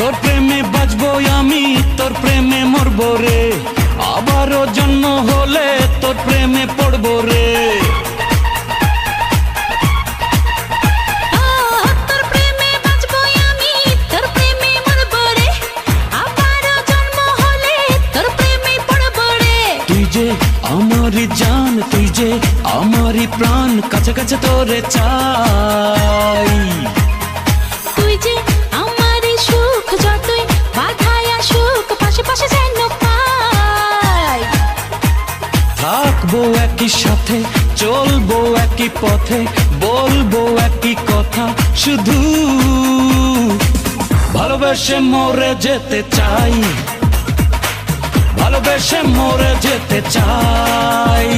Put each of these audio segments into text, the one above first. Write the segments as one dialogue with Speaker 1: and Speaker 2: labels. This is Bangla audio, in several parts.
Speaker 1: তোর প্রেমে বাজবো আমি তোর প্রেমে মরবো রে আবারও জন্ম হলে তোর প্রেমে পড়ব রে
Speaker 2: আহ, তোর প্রেমে বাঁচবো আমি, তোর প্রেমে মরবো রে। আবারও জন্ম হলে তোর প্রেমে পড়ব রে।
Speaker 1: তুই যে আমারই জান তুই যে আমারই প্রাণ কাছে কাছে তোরে চাই থাকব একই সাথে, চলবো একই পথে, বলব একই কথা শুধু। ভালোবেসে মরে যেতে চাই, ভালোবেসে মরে যেতে চাই।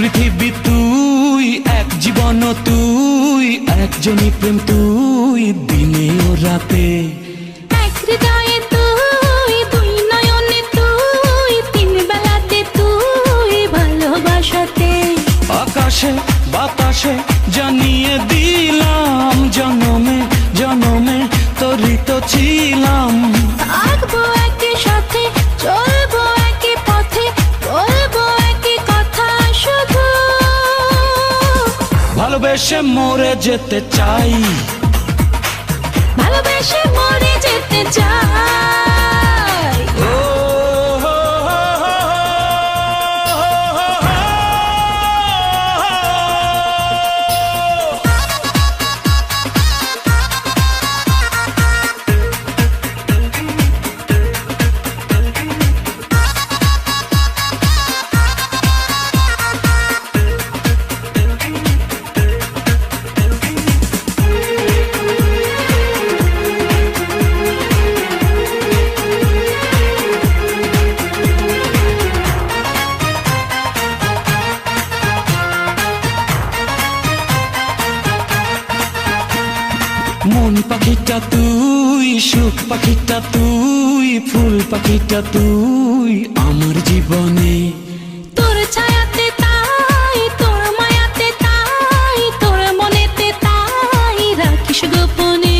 Speaker 1: পৃথিবী তুই এক জীবন তুই একজনই প্রেম তুই দিনে ও রাতে।
Speaker 2: এক হৃদয়ে তুই দুই নয়নে তুই তিন বেলাতে তুই ভালোবাসাতে।
Speaker 1: আকাশে বাতাসে জানিয়ে দিলাম জনমে জনমে তোরই তো ছিলাম। ভালোবেসে মরে যেতে চাই।
Speaker 2: ভালোবেসে মরে যেতে চাই।
Speaker 1: মন পাখিটা তুই? সুখ পাখিটা তুই ফুল পাখিটা তুই আমার জীবনে।
Speaker 2: তোর ছায়াতে তাই তোর মায়াতে তাই তোর মনেতে তাই রাখিস গোপনে।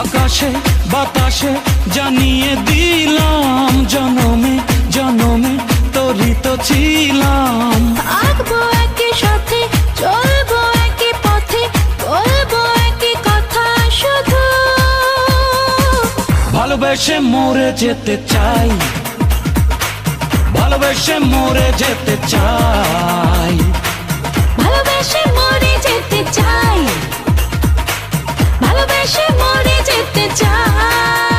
Speaker 1: আকাশে বাতাসে জানিয়ে দিলাম জনমে জনমে তোরই তো ছিলাম ভালোবেসে মরে যেতে চাই। ভালোবেসে মরে যেতে চাই।
Speaker 2: ভালোবেসে মরে যেতে চাই। ভালোবেসে মরে যেতে চাই।